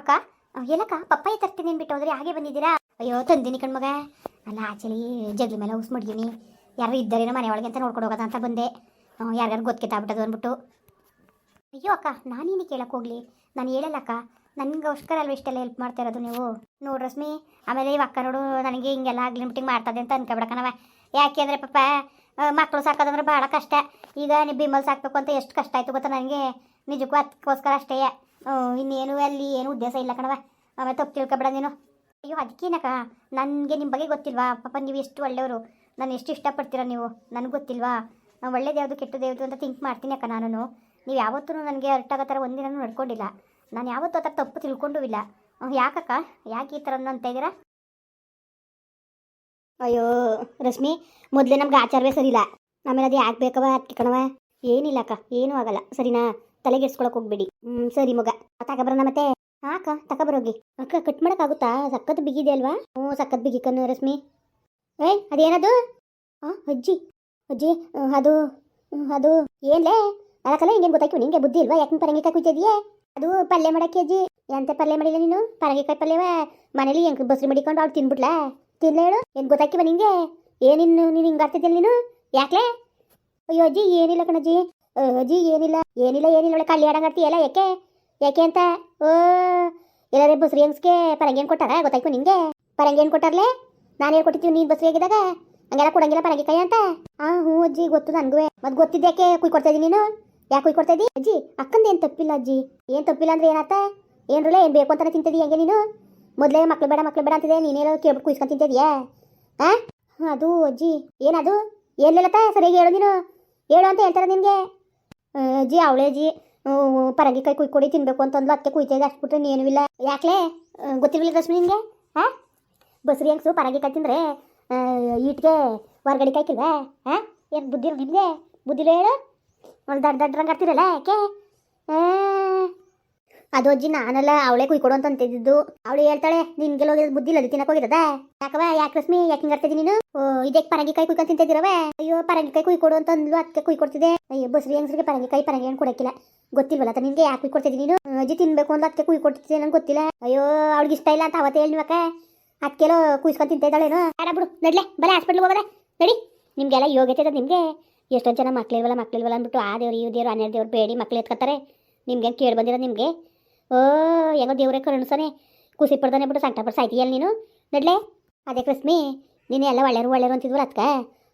ಅಕ್ಕ ಏನಕ್ಕ ಪಪ್ಪಾಯಿ ತರ್ತೀನಿ ಅಂದ್ಬಿಟ್ಟು ಹೋದ್ರೆ ಹಾಗೆ ಬಂದಿದ್ದೀರಾ? ಅಯ್ಯೋ, ತಂದಿನಿ ಕಣ್ಮಗ ಅಲ್ಲ, ಆಚಲಿ ಜಗ್ಲಿ ಮೇಲೆ ಉಸ್ ಮಡ್ಗಿನಿ ಯಾರು ಇದ್ದಾರೇನೋ ಮನೆ ಒಳಗೆ ಅಂತ ನೋಡ್ಕೊಂಡು ಹೋಗೋದ ಅಂತ ಬಂದೆ. ಯಾರ್ಯಾರು ಗೊತ್ತಿತ್ತಾಗ್ಬಿಟ್ಟದು ಅಂದ್ಬಿಟ್ಟು. ಅಯ್ಯೋ, ಅಕ್ಕ, ನಾನೇನು ಕೇಳಕ್ಕೆ ಹೋಗ್ಲಿ? ನಾನು ಹೇಳಲ್ಲ, ಅಕ್ಕ. ನನಗೋಸ್ಕರ ಅಲ್ವ ಇಷ್ಟೆಲ್ಲ ಹೆಲ್ಪ್ ಮಾಡ್ತಾ ಇರೋದು ನೀವು? ನೋಡಿ ರಶ್ಮಿ, ಆಮೇಲೆ ಇವ ಅಕ್ಕ ನೋಡು ನನಗೆ ಹಿಂಗೆಲ್ಲ ಆಗ್ಲಿ ಮೀಟಿಂಗ್ ಮಾಡ್ತದೆ ಅಂತ ಅನ್ಕೊಬಿಡಕನವ ಯಾಕೆ ಅಂದರೆ ಪಾಪ ಮಕ್ಕಳು ಸಾಕೋದಂದ್ರೆ ಭಾಳ ಕಷ್ಟ. ಈಗ ನೀವು ಬಿಮಲ್ ಸಾಕಬೇಕು ಅಂತ ಎಷ್ಟು ಕಷ್ಟ ಆಯಿತು ಗೊತ್ತಾ ನನಗೆ? ನಿಜಕ್ಕೂ ಅದಕ್ಕೋಸ್ಕರ ಅಷ್ಟೇ. ಇನ್ನೇನು ಅಲ್ಲಿ ಏನು ಉದ್ದೇಶ ಇಲ್ಲ ಕಣವ ಆಮೇಲೆ ತಪ್ಪು ತಿಳ್ಕೊಬೇಡ ನೀನು. ಅಯ್ಯೋ, ಅದಕ್ಕೇನಕ್ಕ? ನನಗೆ ನಿಮ್ಮ ಬಗ್ಗೆ ಗೊತ್ತಿಲ್ವಾ? ಪಾಪ, ನೀವು ಎಷ್ಟು ಒಳ್ಳೆಯವರು. ನಾನು ಎಷ್ಟು ಇಷ್ಟಪಡ್ತೀರ ನೀವು? ನನಗೆ ಗೊತ್ತಿಲ್ವಾ? ನಾನು ಒಳ್ಳೇದು ಯಾವುದು ಕೆಟ್ಟದ್ದು ಯಾವುದು ಅಂತ ಥಿಂಕ್ ಮಾಡ್ತೀನಿ ಅಕ್ಕ ನಾನು ನೀವು ಯಾವತ್ತೂ ನನಗೆ ಅರ್ಟಾಗೋ ಥರ ಒಂದಿನೂ ನಡ್ಕೊಂಡಿಲ್ಲ. ನಾನು ಯಾವತ್ತೂ ಆ ಥರ ತಪ್ಪು ತಿಳ್ಕೊಂಡೂ ಇಲ್ಲ ಯಾಕಕ್ಕ? ಯಾಕೆ ಈ ಥರ ಅಂತ ಇದ್ದೀರಾ? ಅಯ್ಯೋ, ರಶ್ಮಿ, ಮೊದಲೇ ನಮ್ಗೆ ಆಚಾರವೇ ಸರಿಯಿಲ್ಲ. ಆಮೇಲೆ ಅದು ಯಾಕೆ ಬೇಕವ ಅದಕ್ಕೆ ಕಣವ ಏನಿಲ್ಲ ಅಕ್ಕ, ಏನೂ ಆಗಲ್ಲ. ಸರಿನಾ? ತಲೆಗೆಡ್ಸ್ಕೊಳಕ್ಕೆ ಹೋಗ್ಬೇಡಿ. ಹ್ಮ್, ಸರಿ ಮಗ. ತಗೊಬರೋಣ ಮತ್ತೆ? ಹಾಕ ಅಕ್ಕ ತಗೊಬರೋಗಿ ಅಕ್ಕ ಕಟ್ ಮಾಡೋಕ್ಕಾಗುತ್ತಾ? ಸಖತ್ ಬಿಗಿದೆ ಅಲ್ವಾ? ಹ್ಞೂ, ಸಖತ್ ಬಿಗಿ ಕಣ್ಣು ರಶ್ಮಿ. ಏಯ್ ಅದೇನದು? ಹಾಂ ಅಜ್ಜಿ. ಅಜ್ಜಿ ಅದು ಅದು. ಏನ್ಲೇ? ಅದಕ್ಕಲ್ಲ ಹಿಂಗೇನು ಗೊತ್ತಾಯ್ತು? ನಿಂಗೆ ಬುದ್ಧಿ ಇಲ್ವಾ? ಯಾಕೆ ಪರಂಗಿಕಾಯಿ ಕುಯ್ತಿದ್ಯೆ? ಅದು ಪಲ್ಯ ಮಾಡಕ್ಕೆ ಅಜ್ಜಿ. ಎಂತ ಪಲ್ಯ ಮಾಡಿಲ್ಲ ನೀನು? ಪರಂಗಿಕಾಯಿ ಪಲ್ಯವ? ಮನೇಲಿ ಹೆಂಗೆ ಬಸ್ರಿ ಮಡಿಕೊಂಡು ಅವ್ಳು ತಿನ್ಬಿಟ್ಲಾ? ತಿನ್ಲ ಹೇಳು. ಏನು ಗೊತ್ತಾಕಿವ ನಿಂಗೆ? ಏನಿನ್ನು ನೀನು ಹಿಂಗೆ ಆಡ್ತಿದ್ದಿಲ್ಲ ನೀನು? ಯಾಕ್ಲೆ? ಅಯ್ಯೋ ಅಜ್ಜಿ, ಏನಿಲ್ಲ ಕಣಜ್ಜಿ. ಅಜ್ಜಿ ಏನಿಲ್ಲ ಏನಿಲ್ಲ ಏನಿಲ್ಲ ಒಳ್ಳೆ ಕಳ್ಳಿ ಎಲ್ಲ ಯಾಕೆ ಯಾಕೆ ಅಂತ? ಓ ಎಲ್ಲರೇ ಬಸ್ರಿ ಹೆಂಗ್ಸ್ಗೆ ಪರಂಗಿ ಏನು ಕೊಟ್ಟಾರ? ಗೊತ್ತಾಯ್ತು ನಿಂಗೆ? ಪರಂಗಿ ಏನ್ ಕೊಟ್ಟಾರ್ಲೆ? ನಾನು ಹೇಳ್ಕೊಟ್ಟಿದ್ದೀವಿ ನೀನು ಬಸ್ರಿ ಆಗಿದಾಗ ಹಂಗೆಲ್ಲ ಕೊಡಂಗಿಲ್ಲ ಪರಂಗಿ ಕೈ ಅಂತ? ಆ, ಹ್ಞೂ ಅಜ್ಜಿ, ಗೊತ್ತು ನನಗೂ ಮತ್ತೆ ಗೊತ್ತಿದ್ದೆ ಯಾಕೆ ಕುಯ್ ಕೊಡ್ತಾ ನೀನು? ಯಾಕೆ ಕುಯ್ ಕೊಡ್ತಾ ಅಜ್ಜಿ, ಅಕ್ಕಂದು ಏನು ತಪ್ಪಿಲ್ಲ ಅಜ್ಜಿ? ಏನು ತಪ್ಪಿಲ್ಲ ಅಂದ್ರೆ ಏನಾತ ಏನ್ರಲ್ಲ ಏನು ಬೇಕು ಅಂತಾನೆ ತಿಂತಿದ್ದಿ ಹೆಂಗೆ ನೀನು? ಮೊದಲೇ ಮಕ್ಳು ಬೇಡ ಮಕ್ಳು ಬೇಡ ಅಂತಿದೆ ನೀನೇನೋ ಕೇಳ್ಬಿಟ್ಟು ಕುಯ್ಸ್ಕೊಂಡು ತಿಂತಿದ್ಯಾ? ಆ? ಅದು ಅಜ್ಜಿ, ಏನದು? ಏನಿಲ್ಲತ್ತ ಸರಿಯಾಗಿ ಹೇಳು ನೀನು. ಹೇಳು ಅಂತ ಹೇಳ್ತಾರೆ ನಿನಗೆ? ಅಜ್ಜಿ ಅವಳೆ ಅಜ್ಜಿ ಪರಂಗಿಕಾಯಿ ಕುಯ್ಕೊಡಿ ತಿನ್ಬೇಕು ಅಂತಂದ್ಲು. ಅದಕ್ಕೆ ಕುಯ್ತಾ ಹಾಕ್ಬಿಟ್ರೆ ಏನೂ ಇಲ್ಲ. ಯಾಕಲೇ? ಗೊತ್ತಿರಲಿಲ್ಲ ರಶ್ಮಿ ನಿಮಗೆ ಹಾಂ ಬಸ್ರಿ ಹೆಂಗ್ಸು ಪರಂಗಿಕಾಯಿ ತಿಂದರೆ ಈಟ್ಗೆ ಹೊರಗಡೆ ಕಾಯ್ಕಿಲ್ವಾ ಹಾಂ ಏನು ಬುದ್ಧಿ ನಿಮಗೆ? ಬುದ್ಧಿಲೇ ಹೇಳು. ಒಂದು ದಡ್ಡ ದಡ್ಡರಂಗೆ ಆಡ್ತಿರಲ್ಲ ಯಾಕೆ? ಅದು ಅಜ್ಜಿ ನಾನೆಲ್ಲ, ಅವಳೇ ಕುಯ್ಕೊಡು ಅಂತ ಅಂತಿದ್ದು ಅವಳು ಹೇಳ್ತಾಳೆ, ನಿನ್ಗೆಲ್ಲ ಹೋಗಿರೋದು ಬುದ್ಧಿ ಇಲ್ಲ ತಿನ್ನಕ್ ಹೋಗಿರದ? ಯಾಕವ ಯಾಕೆ ರಶ್ಮಿ ಯಾಕೆ ಹಿಂಗ್ ಇದೆ ನೀನು? ಇದಕ್ಕೆ ಪರಂಗಿಕಾಯಿ ಕುಯ್ಕೊಂಡು ತಿಂತಿದ್ದೀರವ ಅಯ್ಯೋ, ಪರಂಗಿಕಾಯಿ ಕುಯ್ಕೊಡು ಅಂತ ಅಂದ್ಲು ಅದಕ್ಕೆ ಕುಯ್ಕೊಡ್ತಿದೆ ಅಯ್ಯೋ, ಬಸ್ರಿ ಹೆಂಗ್ಸ್ರಿಗೆ ಪರಂಗಿಕಾಯಿ ಪರಂಗಿ ಏನು ಕೊಡಕ್ಕಿಲ್ಲ. ಗೊತ್ತಿಲ್ವಲ್ಲ ನಿಂಗೆ ನಿನ್ಗೆ, ಯಾಕೆ ಕುಯ್ಕೊಡ್ತಿದ್ದೀನಿ ನೀನು? ಅಜ್ಜಿ ತಿನ್ಬೇಕು ಅಂತ ಅದಕ್ಕೆ ಕುಯ್ಕೊಡ್ತಿದ್ದೆ, ನಂಗೆ ಗೊತ್ತಿಲ್ಲ. ಅಯ್ಯೋ, ಅವ್ಳಿಗೆ ಇಷ್ಟ ಇಲ್ಲ ಅಂತ ಅವತ್ತೇ ಹೇಳಿ ನಿವಕ್ಕ ಅದಕ್ಕೆಲ್ಲೋ ಕುಯ್ಸ್ಕೊಂಡು ತಿಂತ ಬಿಡು ನಡ್ಲೆ, ಬರೀ ಹಾಸ್ಪಿಟ್ಲ್ಗೆ ಹೋಗೋದ ನಡಿ. ನಿಮಗೆಲ್ಲ ಯೋಗ್ಯತೆ ಇದೆ ನಿಮಗೆ. ಎಷ್ಟೊಂದು ಜನ ಮಕ್ಳಿಲ್ವಲ್ಲ ಮಕ್ಳಿಲ್ವಲ್ಲ ಅಂದ್ಬಿಟ್ಟು ಆ ದೇವ್ರು, ಈ ದೇವ್ರು ಹನ್ನೆರಡು ದೇವ್ರು ಬೇಡಿ ಮಕ್ಳು ಎತ್ಕೊತಾರೆ ನಿಮ್ಗೇನು ಕೇಳಿ ಬಂದಿರೋ ನಿಮಗೆ? ಓ, ಹೆಂಗೋ ದೇವ್ರೇ ಕರುಣಿಸನೆ ಖುಷಿ ಪಡ್ದಾನೆ ಬಿಟ್ಟು ಸಂಕಟ ಪಡ್ಸ ಆಯ್ತೀಯಲ್ಲ ನೀನು. ನಡ್ಲೆ. ಅದೇ ರಶ್ಮಿ ನೀನು ಎಲ್ಲ ಒಳ್ಳೆಯರು ಒಳ್ಳೆಯರು ಅಂತಿದ್ವಲ್ಲ ಅದಕ್ಕೆ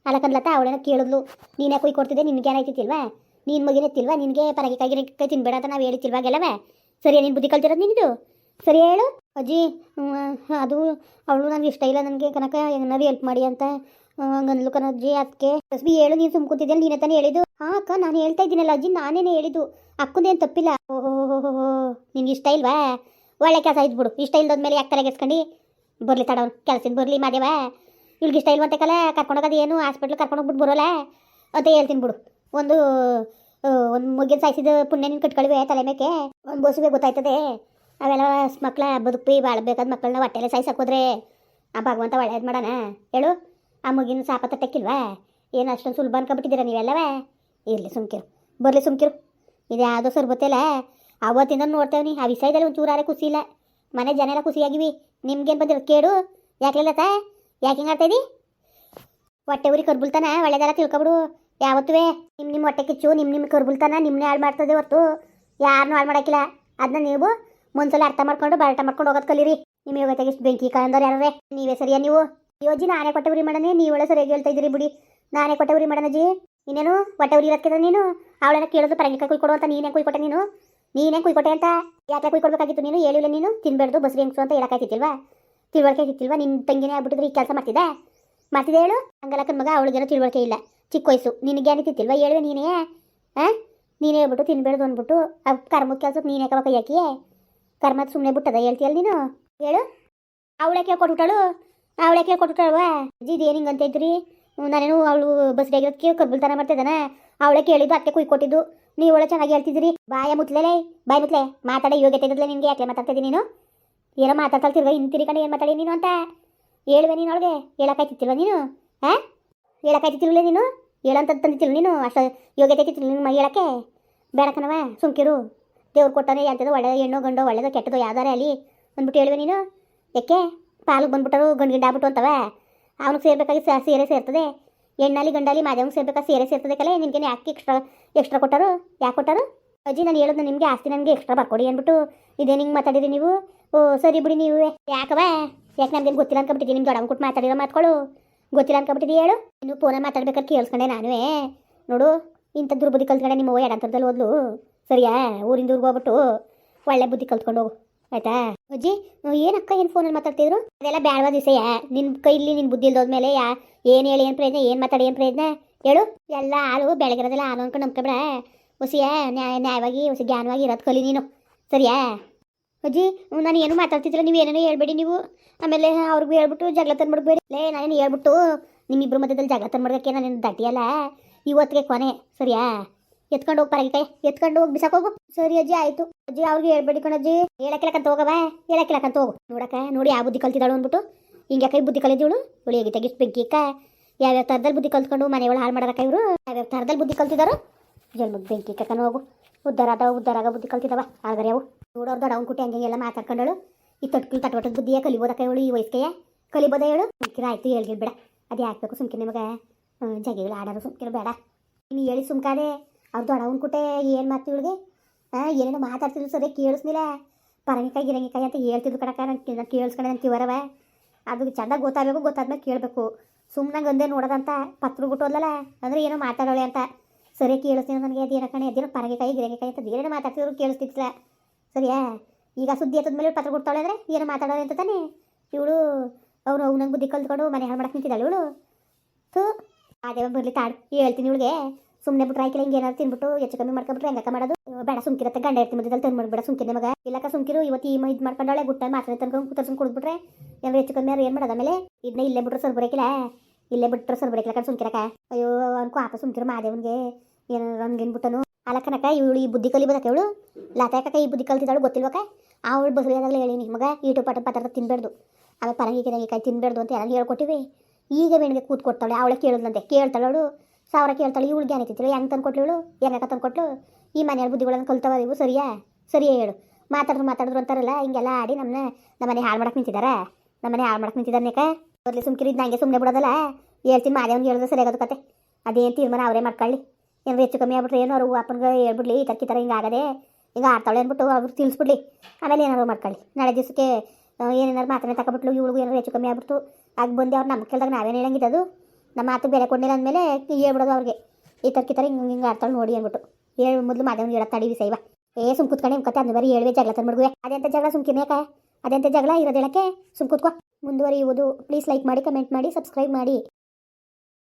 ಅಲ್ಲಕನ್ಲತ್ತ ಅವಳೇನೋ ಕೇಳಿದ್ಲು. ನೀನೇ ಕುಯ್ ಕೊಡ್ತಿದ್ದೆ? ನಿನ್ಗೆ ಏನಾಯ್ತಿಲ್ವಾ ನೀನು ಮಗಿನೆತ್ತಿಲ್ವಾ ನಿನಗೆ ಪರಗಿ ಕಾಯಿ ಕೈ ತಿನ್ಬೇಡ ಅಂತ ನಾವು ಹೇಳಿತಿಲ್ವಾ ಗೆಲ್ಲವೇ ಸರಿ ನೀನು ಬುದ್ಧಿ ಕಲ್ತಿರೋದು ನಿನ್ನದು? ಸರಿ ಹೇಳು? ಅಜ್ಜಿ ಅದು, ಅವಳು ನನಗೆ ಇಷ್ಟ ಇಲ್ಲ, ನನಗೆ ಕನಕ ಏನಾದ್ರು ಹೆಲ್ಪ್ ಮಾಡಿ ಅಂತ. ಅಜ್ಜಿ ಅದಕ್ಕೆ ರಶ್ಮಿ ಹೇಳು, ನೀನು ಸುಮ್ ಕೂತಿದ್ದೆ ನೀನೇ ತಾನೇ ಹೇಳಿದ್ದು? ಹಾ, ಅಕ್ಕ, ನಾನು ಹೇಳ್ತಾ ಇದ್ದೀನಲ್ಲ ಅಜ್ಜಿ, ನಾನೇನೇ ಹೇಳಿದ್ದು. ಅಕ್ಕಂದೇನು ತಪ್ಪಿಲ್ಲ. ಓಹೋ ನಿನ್ಗೆ ಇಷ್ಟ ಇಲ್ವಾ? ಒಳ್ಳೆ ಕೆಲಸ ಇದ್ಬಿಡು. ಇಷ್ಟ ಇಲ್ದೋದ್ಮೇಲೆ ಯಾಕೆ ತಲೆಗೆಸ್ಕೊಂಡು ಬರ್ಲಿ ತಡವ್ರು ಕೆಲಸದ ಬರ್ಲಿ, ಮಾದೇವ. ಇವ್ಳಿಗೆ ಇಷ್ಟ ಇಲ್ವಂತೆ ಕಲ ಕರ್ಕೊಂಡೋಗೋದು ಏನು? ಹಾಸ್ಪಿಟ್ಲ್ ಕರ್ಕೊಂಡೋಗ್ಬಿಟ್ಟು ಬರೋಲ್ಲ? ಅಂತ ಹೇಳ್ತೀನಿ ಬಿಡು. ಒಂದು ಒಂದು ಮುಗಿನ ಸಾಯಿಸಿದ ಪುಣ್ಯ ನೀನು ಕಟ್ಕೊಳ್ವೆ ತಲೆ ಮೇಕೆ. ಒಂದು ಬೋಸುವೆ ಗೊತ್ತಾಯ್ತದೆ. ಅವೆಲ್ಲ ಮಕ್ಳ ಬದುಕಿ ಬಾಳ್ಬೇಕಾದ ಮಕ್ಕಳನ್ನ ಹೊಟ್ಟೆಲೆ ಹಾಕೋದ್ರೆ ಆ ಭಗವಂತ ಒಳ್ಳೇದು ಮಾಡೋಣ. ಹೇಳು? ಆ ಮಗಿನ ಸಾಪ ತಟ್ಟಕ್ಕಿಲ್ವಾ? ಏನು ಅಷ್ಟೊಂದು ಸುಲಭ ಅನ್ಕೊಬಿಟ್ಟಿದ್ದೀರಾ ನೀವೆಲ್ಲವೇ? ಇರಲಿ, ಸುಮ್ಕಿರು. ಬರಲಿ, ಸುಮ್ಕಿರು. ಇದು ಯಾವುದೋ ಸರ್ಬತ್ತಲ್ಲ ಅವತ್ತಿಂದ ನೋಡ್ತೇವೆ ಆ ವಿಷಯದಲ್ಲಿ ಒಂಚೂರಾರೆ ಖುಷಿ ಇಲ್ಲ. ಮನೆ ಜನ ಎಲ್ಲ ಖುಷಿಯಾಗಿವಿ. ನಿಮ್ಗೇನು ಬಂದಿರೋ ಕೇಡು? ಯಾಕೆ ಯಾಕೆ ಹಿಂಗೆ ಆಡ್ತಾಯಿದಿ ಹೊಟ್ಟೆ ಊರಿಗೆ ಕರ್ಬುಲ್ತಾನ ಒಳ್ಳೆದೆಲ್ಲ ತಿಳ್ಕೊಬಿಡು. ಯಾವತ್ತೂ ನಿಮ್ಮ ನಿಮ್ಮ ಹೊಟ್ಟೆ ಕಿಚ್ಚು ನಿಮ್ಮ ನಿಮ್ಮ ಕರ್ಬುಲ್ತಾನ ನಿಮ್ಮನ್ನೇ ಹಾಳು ಮಾಡ್ತದೆ ಹೊತ್ತು ಯಾರನ್ನೂ ಹಾಳು ಮಾಡೋಕ್ಕಿಲ್ಲ. ಅದನ್ನ ನೀವು ಮುಂದ್ಸಲ ಅರ್ಥ ಮಾಡ್ಕೊಂಡು ಬಳಟ ಮಾಡ್ಕೊಂಡು ಹೋಗೋದು ಕಲೀರಿ. ನಿಮ್ಮ ಯೋಗತೆಗೆ ಇಷ್ಟು ಬೆಂಕಿ ಕಾಯಂದವ್ರು ಯಾರೇ ನೀವೇ ಸರಿಯಾ ನೀವು? ಯೋಜಿ ನಾನೇ ಕೊಟ್ಟವ್ರಿ ಮಾಡನೆ, ನೀವು ಒಳ್ಳೆ ಸರಿಯಾಗಿ ಹೇಳ್ತಾ ಇದ್ದೀರಿ ಬಿಡಿ. ನಾನೇ ಕೊಟ್ಟೆ ಉರಿ ಮಾಡೋಣಜಿ ಇನ್ನೇನು ಹೊಟ್ಟೆ ಉರಿ ಇರೋದಕ್ಕೆ ನೀನು? ಅವಳನ್ನ ಕೇಳೋದು ಕುಯ್ ಕುಯ್ಕೊಡು ಅಂತ ನೀನೇ ಕುಯ್ಕೊಟ್ಟೆ ನೀನು? ನೀನೇ ಕುಯ್ಕೊಟ್ಟೆ ಅಂತ? ಯಾಕೆ ಕುಯ್ಕೊಡ್ಬೇಕಾಗಿತ್ತು ನೀನು? ಹೇಳಿಲ್ಲ ನೀನು? ತಿನ್ಬೇಡ್ದು, ಬಸ್ರಿ ಹೆಂಗ್ಸು ಅಂತ ಹೇಳಕ್ಕಾಯ್ತಿಲ್ವಾ ತಿಳುವಳಿಕೆ ಆಗಿತ್ತಿಲ್ವಾ ನಿನ್ನ ತಂಗಿನೇ ಆಗ್ಬಿಟ್ಟಿದ್ರೆ ಈ ಕೆಲಸ ಮಾಡ್ತಿದ್ದೆ? ಮಾಡ್ತಿದ್ದೆ ಹೇಳು? ಹಂಗಲ್ಲ ಮಗ ಅವಳಿಗೇನೋ ತಿಳುವಳಿಕೆ ಇಲ್ಲ. ಚಿಕ್ಕ ವಯಸ್ಸು. ನಿನಗೆ ಅನಿತಿತ್ತಿಲ್ವಾ ಹೇಳುವೆ ನೀನೇ. ಹಾಂ ನೀನೇ ಹೇಳ್ಬಿಟ್ಟು ತಿನ್ಬೇಡ್ದು ಅಂದ್ಬಿಟ್ಟು ಆ ಕರ್ಮದ ಕೆಲಸಕ್ಕೆ ನೀನೇ ಕೈ ಹಾಕಿ ಕರ್ಮದ ಸುಮ್ಮನೆ ಬಿಟ್ಟದ? ಹೇಳ್ತೀಯಲ್ಲ ನೀನು? ಹೇಳು? ಅವಳಕ್ಕೆ ಕೇಳ್ಕೊಟ್ಬಿಟ್ಟಳು ಅವಳೇ ಕೇಳ್ಕೊಟ್ಬಿಟ್ಟಲ್ವಾ ಅಜ್ಜಿ, ಇದು ಏನು ಹಿಂಗೆ ಅಂತ ಇದ್ರಿ ನಾನೇನು ಅವಳು ಬಸ್ ಡೈಗಿರೋದಕ್ಕೆ ಕರ್ಬಲ್ತನ ಮಾಡ್ತಿದ್ದಾನೆ ಅವಳೆ ಕೇಳಿದ್ದು, ಅತ್ತೆ ಕುಯ್ ಕೊಟ್ಟಿದ್ದು. ನೀವು ಒಳ್ಳೆ ಚೆನ್ನಾಗಿ ಹೇಳ್ತಿದ್ದೀರಿ. ಬಾಯ ಮುತ್ಲೇ ಬಾಯ್ ಮುತ್ಲೆ. ಮಾತಾಡ ಯೋಗ್ಯತೆ ನಿನಗೆ, ಯಾಕೆ ಮಾತಾಡ್ತಿದ್ದೀನಿ ನೀನು? ಏನೋ ಮಾತಾಡ್ತಾ ತಿರ್ಗ ಇನ್ನು ತಿರ್ಕೊಂಡು ಏನು ಮಾತಾಡಿ ನೀನು ಅಂತ. ಹೇಳುವೆ ನೀನು ಅವಳಿಗೆ. ಹೇಳಕ್ಕಾಯ್ತಿತ್ತಿಲ್ವ ನೀನು? ಹಾಂ? ಹೇಳಕ್ಕಾಯ್ತಿತ್ತಿಲ್ವೇ ನೀನು? ಹೇಳಂತ ತಂದಿತ್ತಿಲ್ಲ ನೀನು? ಅಷ್ಟು ಯೋಗ್ಯತೆ ಐತಿತ್ತಿಲ್ಲ ನಿನ್ನ ಹೇಳಕ್ಕೆ? ಬೇಡ ಕಣವ ಸುಮ್ಕಿರು. ದೇವ್ರು ಕೊಟ್ಟಾನೆ ಎಂಥದ್ದು ಒಳ್ಳೆ ಹೆಣ್ಣು ಗಂಡು ಒಳ್ಳೇದು ಕೆಟ್ಟದೋ ಯಾವ್ದಾರೆ ಅಲ್ಲಿ ಅಂದ್ಬಿಟ್ಟು ಹೇಳುವೆ ನೀನು. ಯಾಕೆ? ಪಾಲಿಗೆ ಬಂದ್ಬಿಟ್ಟರು ಗಂಡು ಗಿಂಡ ಆಗ್ಬಿಟ್ಟು ಅಂತವೆ. ಅವನಿಗೆ ಸೇರ್ಬೇಕಾಗಿ ಸೀರೆ ಸೇರ್ತದೆ. ಹೆಣ್ಣಲ್ಲಿ, ಗಂಡಲ್ಲಿ ಮಾದೇವ್ಗೆ ಸೇರ್ಬೇಕಾಗಿ ಸೀರೆ ಸೇರ್ತದೆ ಕಲೆ. ನಿನಗೆ ಯಾಕೆ ಎಕ್ಸ್ಟ್ರಾ ಎಕ್ಸ್ಟ್ರಾ ಕೊಟ್ಟರು? ಯಾಕೆ ಕೊಟ್ಟರು? ಅಜ್ಜಿ, ನಾನು ಹೇಳೋದು ನಿಮಗೆ ಆಸ್ತಿ ನನಗೆ ಎಕ್ಸ್ಟ್ರಾ ಬರ್ಕೊಡಿ ಅಂದ್ಬಿಟ್ಟು ಇದೇ ನಿಂಗೆ ಮಾತಾಡಿರಿ ನೀವು. ಓ, ಸರಿ ಬಿಡಿ ನೀವು. ಯಾಕವ ಯಾಕೆ ನಮ್ಗೇನು ಗೊತ್ತಿಲ್ಲ ಅನ್ಕೊಂಬಿಟ್ಟಿದ್ದೀನಿ ನಿಮ್ಮ ದೊಡ್ಡ ಕೊಟ್ಟು ಮಾತಾಡಿರೋ ಮಾತ್ಕೊಳ್ಳು ಗೊತ್ತಿಲ್ಲ ಅನ್ಕೊಂಬಿಟ್ಟಿದ್ದೀವಿ ಹೇಳು. ಇನ್ನು ಫೋನಲ್ಲಿ ಮಾತಾಡ್ಬೇಕಾದ್ರೆ ಕೇಳಿಸ್ಕೊಂಡೆ ನಾನುವೇ. ನೋಡು, ಇಂಥ ದುರ್ಬುದ್ಧಿ ಕಲ್ತ್ಕೊಂಡೆ ನಿಮ್ಮ ಎಡಂತರದಲ್ಲಿ ಓದ್ಲು ಸರಿಯಾ? ಊರಿಂದ ಊರಿಗೆ ಹೋಗ್ಬಿಟ್ಟು ಒಳ್ಳೆ ಬುದ್ಧಿ ಕಲ್ತ್ಕೊಂಡು ಹೋಗು. ಆಯ್ತಾ? ಅಜ್ಜಿ ಏನಕ್ಕ ಏನು ಫೋನಲ್ಲಿ ಮಾತಾಡ್ತಿದ್ರು? ಅದೆಲ್ಲ ಬ್ಯಾಡವಾದ ವಿಷಯ ನಿನ್ನ ಕೈಲಿ ನಿನ್ನ ಬುದ್ಧಿ ಇಲ್ದೋದ್ಮೇಲೆ ಯಾ ಏನು ಹೇಳಿ ಏನು ಪ್ರಯತ್ನ, ಏನು ಮಾತಾಡಿ ಏನು ಪ್ರಯತ್ನ? ಹೇಳು. ಎಲ್ಲ ಹಾಲು ಬೆಳಗಿರೋದೆಲ್ಲ ಹಾಲು ಅನ್ಕೊಂಡು ನಂಬ್ಕೊಬೇಡ. ಹೊಸಿಯ, ನ್ಯಾಯ ನ್ಯಾಯವಾಗಿ, ಹೊಸ ಜ್ಞಾನವಾಗಿ ಇರೋದು ಕಲಿ ನೀನು. ಸರಿಯಾ? ಅಜ್ಜಿ ನಾನು ಏನು ಮಾತಾಡ್ತಿದ್ದಿಲ್ಲ, ನೀವು ಏನೇನೋ ಹೇಳ್ಬೇಡಿ ನೀವು. ಆಮೇಲೆ ಅವ್ರಿಗೂ ಹೇಳ್ಬಿಟ್ಟು ಜಗಳ ತಂದ್ಬಿಡ್ಬೇಡಿ ಲೇ, ನಾನೇನು ಹೇಳ್ಬಿಟ್ಟು ನಿಮ್ಮಿಬ್ಬರು ಮಧ್ಯದಲ್ಲಿ ಜಗಳ ತಂದ್ಬಿಡೋಕ್ಕೆ ನಾನು ದಟ್ಟಿಯಲ್ಲ ಇವತ್ತಿಗೆ ಕೊನೆ. ಸರಿಯಾ? ಎತ್ಕೊಂಡು ಹೋಗಿ ಕೈ ಎತ್ಕೊಂಡು ಹೋಗಿ ಬಿಸಾಕೋಗು ಸರಿ ಅಜ್ಜಿ, ಆಯ್ತು. ಅಜ್ಜಿ, ಅವ್ರಿಗೆ ಹೇಳ್ಬೇಡಿ ಕಣಜ್ಜಿ. ಹೇಳಕ್ಕಿಲಕ್ಕಂತ ಹೋಗವ ಹೇಳಕ್ಕಿಲಕ್ಕಂತ ಹೋಗು. ನೋಡಕ ನೋಡಿ ಯಾವ ಬುದ್ಧಿ ಕಲ್ತಿದ್ದಾಳು ಅಂದ್ಬಿಟ್ಟು. ಹಿಂಗೆ ಕೈ ಬುದ್ಧಿ ಕಲಿದವಳು ಇವಳು ಹೇಗೆ ತೆಗಿಸ್ ಬೆಂಕಿಕ್ಕ ಯಾವ್ಯಾವ ಥರದಲ್ಲಿ ಬುದ್ಧಿ ಕಲ್ತ್ಕೊಂಡು ಮನೆಯೊಳಗೆ ಹಾಳು ಮಾಡೋದಕ್ಕ ಇವರು? ಯಾವ್ಯಾವ ಥರದಲ್ಲಿ ಬುದ್ಧಿ ಕಲ್ತಿದ್ದಾರೋ? ಜನ್ಮಕ್ಕೆ ಬೆಂಕಿ ಕಕ್ಕನ ಹೋಗು. ಉದ್ದಾರ ಅದಾವ ಉದ್ದಾರಾಗ ಬುದ್ಧಿ ಕಲ್ತಿದ್ದಾವ. ಆದ್ರೆ ಅವು. ನೋಡೋರ್ದು ಡೌನ್ ಕುಟ್ಟಿ ಹಂಗೆ ಎಲ್ಲ ಮಾತಾಡ್ಕೊಂಡಳು ಈ ತಟ್ಕಿ ತಟವಟದ ಬುದ್ಧಿಯ ಕಲಿಬೋದಕ್ಕ ಇವಳು, ಈ ವಯಸ್ಕೆಯ? ಕಲಿಬೋದ ಹೇಳು ಸುಮ್ಕಿರ, ಆಯ್ತು ಹೇಳ್ಗಿಲ್ ಬೇಡ. ಅದು ಯಾಕಬೇಕು ಸುಮ್ಕಿನ ನಿಮಗೆ? ಜಗಿಗಳು ಆಡೋರು ಸುಮ್ಕಿರ, ಬೇಡ. ನೀನು ಹೇಳಿ ಸುಮ್ಕಾದೆ ಅವ್ರ ದೊಡ್ಡವನ್ ಕುಟೆ ಏನು ಮಾತು ಇವಳಿಗೆ? ಹಾಂ ಏನೇನೋ ಮಾತಾಡ್ತಿದ್ರು ಸರಿ, ಕೇಳಿಸ್ನಿಲ್ಲ. ಪರಂಗಿಕಾಯಿ, ಗಿರಂಗಿಕಾಯಿ ಅಂತ ಹೇಳ್ತಿದ್ರು ಕಣಕ್ಕ ನಾನು ಕೇಳಿಸ್ಕೊಂಡೆ ನನ್ನ ಅದು ಚಂದ ಗೊತ್ತಾಗಬೇಕು, ಗೊತ್ತಾದ್ಮೇಲೆ ಕೇಳಬೇಕು. ಸುಮ್ಮನೆ ಒಂದೇ ನೋಡೋದಂತ, ಪತ್ರ ಬಿಟ್ಟೋದಲ್ಲ ಅಂದರೆ ಏನೋ ಮಾತಾಡೋಳೆ ಅಂತ. ಸರಿ ಕೇಳಿಸ್ತೀನಿ ನನಗೆ, ಅದೇನೋ ಕಣೆ, ಅದೇನೋ ಪರಂಗಿಕಾಯಿ, ಗಿರಂಗಿಕಾಯಿ ಅಂತ ಏನೇನೋ ಮಾತಾಡ್ತಿದ್ರು ಕೇಳಿಸ್ತಿದ್ಲ ಸರಿಯಾ? ಈಗ ಸುದ್ದಿ ಎತ್ತದ ಪತ್ರ ಕೊಡ್ತಾಳೆ ಅಂದರೆ ಏನೋ ಮಾತಾಡೋಳೆ ಅಂತ ತಾನೇ? ಇವಳು ಅವನು ಅವ್ನಂಗೆ ಬುದ್ಧಿ ಕಲ್ತ್ಕೊಂಡು ಮನೆ ಹಾಳು ಮಾಡಕ್ಕೆ ನಿಂತಿದ್ದಾಳೆ ಇವಳು. ಥೂ. ಅದೇ ಬರಲಿ ತಾಡು ಹೇಳ್ತೀನಿ ಇವಳಿಗೆ. ಸುಮ್ಮನೆ ಬಿಟ್ಟು ಆಯ್ಕೆ ಹಿಂಗೆ ಏನಾದ್ರು ತಿನ್ಬಿಟ್ಟು ಹೆಚ್ಚು ಕಮ್ಮಿ ಮಾಡ್ಕೊಬಿಟ್ರೆ ಹೆಂಗಕ್ಕ ಮಾಡೋದು? ಬೇಡ, ಸುಮ್ಕಿರತ್ತ, ಗಂಡ ಇರ್ತಿ ಮಧ್ಯದಲ್ಲಿ ತಂದು ಮಾಡ್ಬೇಡ ಸುಮ್ಕಿನ ಮಗ. ಇಲ್ಲಕ್ಕ, ಸುಮ್ಕಿರು, ಇವತ್ತು ಈ ಇದು ಮಾಡ್ಕೊಂಡಾಳೆ, ಗುಟ್ಟ ಮಾತ್ರ ತನ್ಕೊಂಡು ಕುತರ್ಸ್ಕೊಂಡು ಕುಡಿದ್ಬಿಟ್ರೆ ಏನಾದ್ರು ಹೆಚ್ಚು ಕಮ್ಮಿ ಏನು ಮಾಡೋದು ಆಮೇಲೆ? ಇದನ್ನ ಇಲ್ಲೇ ಬಿಟ್ರೆ ಸರ್ ಬರೋಕಿಲ್ಲ? ಇಲ್ಲೇ ಬಿಟ್ರೆ ಸರ್ ಬರೋಕಿಲ್ಲ ಕಣ್ ಸುಮ್ಕಿರಕ ಅಯ್ಯೋ ಅನ್ಕೋ ಆಪ ಸುಮ್ಕಿರ, ಮಾದೇವನ್ಗೆ. ಏನಾರು ಬಿಟ್ಟನು? ಅಲಕ್ಕನಕ ಇವಳು ಈ ಬುದ್ಧಿ ಕಲಿಬೋದಕ್ಕ ಇವಳು ಲತಾಯಕ ಈ ಬುದ್ಧಿ ಕಲ್ತಿದ್ದಾಳು, ಗೊತ್ತಿಲ್ವಕ್ಕ? ಅವಳು ಬಸಳಿಯಾದಾಗಲೇ ಹೇಳಿ ಮಗ ಈಟು ಪಟ ಪದಾರ್ಥ ತಿನ್ಬಾರ್ದು ಆಮೇಲೆ ಪರಂಗಿ ಗಿರಂಗಿಕಾಯಿ ತಿನ್ಬಾರ್ದು ಅಂತ ಎಲ್ಲ ಹೇಳ್ಕೊಟ್ಟಿವಿ. ಈಗ ಬೆಣ್ಣಿಗೆ ಕೂತ್ಕೊಡ್ತಾಳೆ, ಅವಳೆ ಕೇಳಿದ್ಲಂತೆ ಕೇಳ್ತಾಳೆ ಅವಳು. ಸಾವಿರ ಕೇಳ್ತಾಳೆ, ಇವಳು ಜ್ಞಾನ ತಿಂತಿಲ್ಲ ಹೆಂಗೆ ತಂದು ಕೊಟ್ಲು ಇವಳು ತಂದು ಕೊಟ್ಲು ಈ ಮನೆಯಲ್ಲಿ ಬುದ್ಧಿಗಳನ್ನು ಕಲ್ತವ ಇವು, ಸರಿಯಾ? ಸರಿಯೇ ಹೇಳು. ಮಾತಾಡಿದ್ರು ಮಾತಾಡಿದ್ರು ಅಂತಾರಲ್ಲ, ಹಿಂಗೆಲ್ಲ ಆಡಿ ನಮ್ಮನ್ನ ನಮ್ಮನೆ ಹಾಳು ಮಾಡಕ್ಕೆ ನಿಂತಿದಾರ. ನಮ್ಮನೆ ಹಾಳು ಮಾಡಕ್ಕೆ ನಿಂತಿದ್ದಾರನೇಕ ಬರ್ಲಿ ಸುಮ್ಕಿರಿ ನಂಗೆ ಸುಮ್ಮನೆ ಬಿಡೋದಲ್ಲ. ಹೇಳ್ತೀನಿ, ಮಾದೇವ್ನಿಗೆ ಹೇಳಿದ್ರೆ ಸರಿಯಾಗೋದು ಕತೆ. ಅದೇನು ತೀರ್ಮಾನ ಅವರೇ ಮಾಡ್ಕೊಳ್ಳಿ. ಏನಾದ್ರು ಹೆಚ್ಚು ಕಮ್ಮಿ ಆಗ್ಬಿಟ್ರೆ ಏನು ಅವ್ರು ಅಪ್ಪನಿಗೆ ಹೇಳ್ಬಿಡ್ಲಿ, ಈ ಥರ ಹಿಂಗೆ ಆಗದೆ ಈಗ ಆಡ್ತಾಳೆ ಅಂದ್ಬಿಟ್ಟು ಅವ್ರು ತಿಳಿಸ್ಬಿಡ್ಲಿ. ಆಮೇಲೆ ಏನಾದ್ರು ಮಾಡ್ಕೊಳ್ಳಿ. ನಾಳೆ ದಿವಸಕ್ಕೆ ಏನೇನಾದ್ರು ಮಾತನೇ ತಗೊಬಿಟ್ಲು ಇವಳಿಗೂ ಏನಾದ್ರು ಹೆಚ್ಚು ಕಮ್ಮಿ ಆಗ್ಬಿಟ್ಟು ಆಗ ಬಂದು ಅವ್ರು ನಮ್ಮ ಕೇಳಿದಾಗ ನಾವೇನು ಹೇಳಂಗಿದ್ದದು ನಮ್ಮ ಮಾತು ಬೇರೆ ಕೊಡಲಿಲ್ಲ ಅಂದಮೇಲೆ ಹೇಳ್ಬಿಡೋದು ಅವ್ರಿಗೆ. ಈ ಥರ ಥರ ಹಿಂಗೆ ಹಿಂಗೆ ಆಡ್ತಾಳೆ ನೋಡಿ ಅಂದ್ಬಿಟ್ಟು. ಹೇಳಿ ಮೊದಲು ಮಾದೇವ್ನಿಗೆ ಹೇಳ ತಡಿ ಸೈವ. ಏ, ಸುಮ್ ಕುತ್ಕೊಂಡು ನಿಮ್ಮ ಕತೆ ಅಂದ್ರೆ ಬರೀ ಹೇಳುವೆ ಜಗಳ ತಂದ್ಬಿಡುವೆ ಅದೆಂತ ಜಗಳ ಸುಮ್ಕಿನೇಕ ಅದೆಂತ ಜಗಳ? ಇರೋದೇಳಕ್ಕೆ ಸುಮ್ ಕುತ್ಕೋ. ಮುಂದುವರಿಯುವುದು. ಪ್ಲೀಸ್ ಲೈಕ್ ಮಾಡಿ ಕಮೆಂಟ್ ಮಾಡಿ ಸಬ್ಸ್ಕ್ರೈಬ್ ಮಾಡಿ.